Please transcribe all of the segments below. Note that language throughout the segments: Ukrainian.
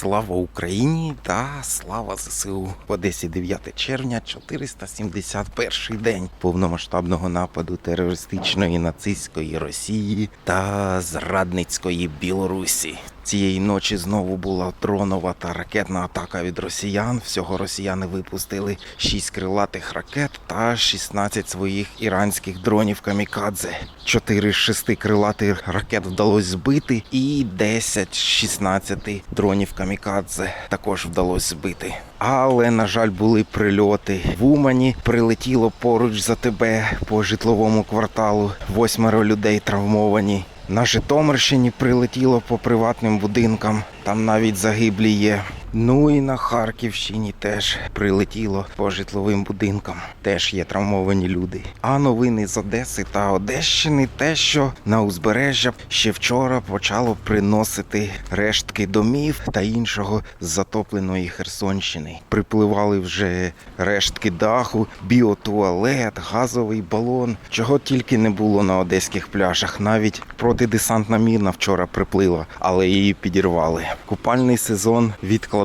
Слава Україні та слава ЗСУ. В Одесі 9 червня, 471 день повномасштабного нападу терористичної нацистської Росії та зрадницької Білорусі. Цієї ночі знову була дронова та ракетна атака від росіян. Всього росіяни випустили 6 крилатих ракет та 16 своїх іранських дронів камікадзе. 4 з 6 крилатих ракет вдалося збити, і 10 з 16 дронів камікадзе також вдалося збити. Але, на жаль, були прильоти в Умані. Прилетіло поруч за тебе по житловому кварталу. Восьмеро людей травмовані. На Житомирщині прилетіло по приватним будинкам, там навіть загиблі є. Ну і на Харківщині теж прилетіло по житловим будинкам. Теж є травмовані люди. А новини з Одеси та Одещини те, що на узбережжя ще вчора почало приносити рештки домів та іншого з затопленої Херсонщини. Припливали вже рештки даху, біотуалет, газовий балон. Чого тільки не було на одеських пляжах. Навіть протидесантна міна вчора приплила, але її підірвали. Купальний сезон відкладається.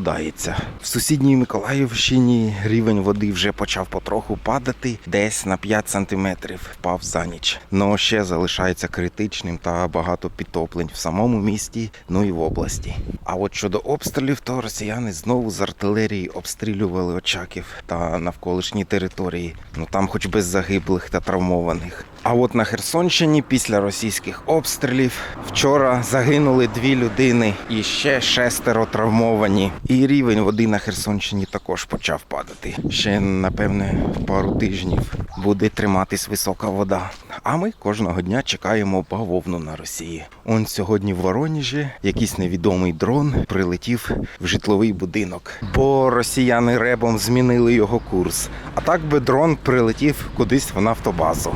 В сусідній Миколаївщині рівень води вже почав потроху падати, десь на 5 сантиметрів впав за ніч. Но ще залишається критичним та багато підтоплень в самому місті, ну і в області. А от щодо обстрілів, то росіяни знову з артилерії обстрілювали Очаків та навколишні території. Ну там хоч без загиблих та травмованих. А от на Херсонщині після російських обстрілів вчора загинули дві людини і ще шестеро травмовані. І рівень води на Херсонщині також почав падати. Ще напевне пару тижнів буде триматись висока вода. А ми кожного дня чекаємо бавовну на Росії. Он сьогодні в Воронежі якийсь невідомий дрон прилетів в житловий будинок, бо росіяни ребом змінили його курс. А так би дрон прилетів кудись в нафтобазу.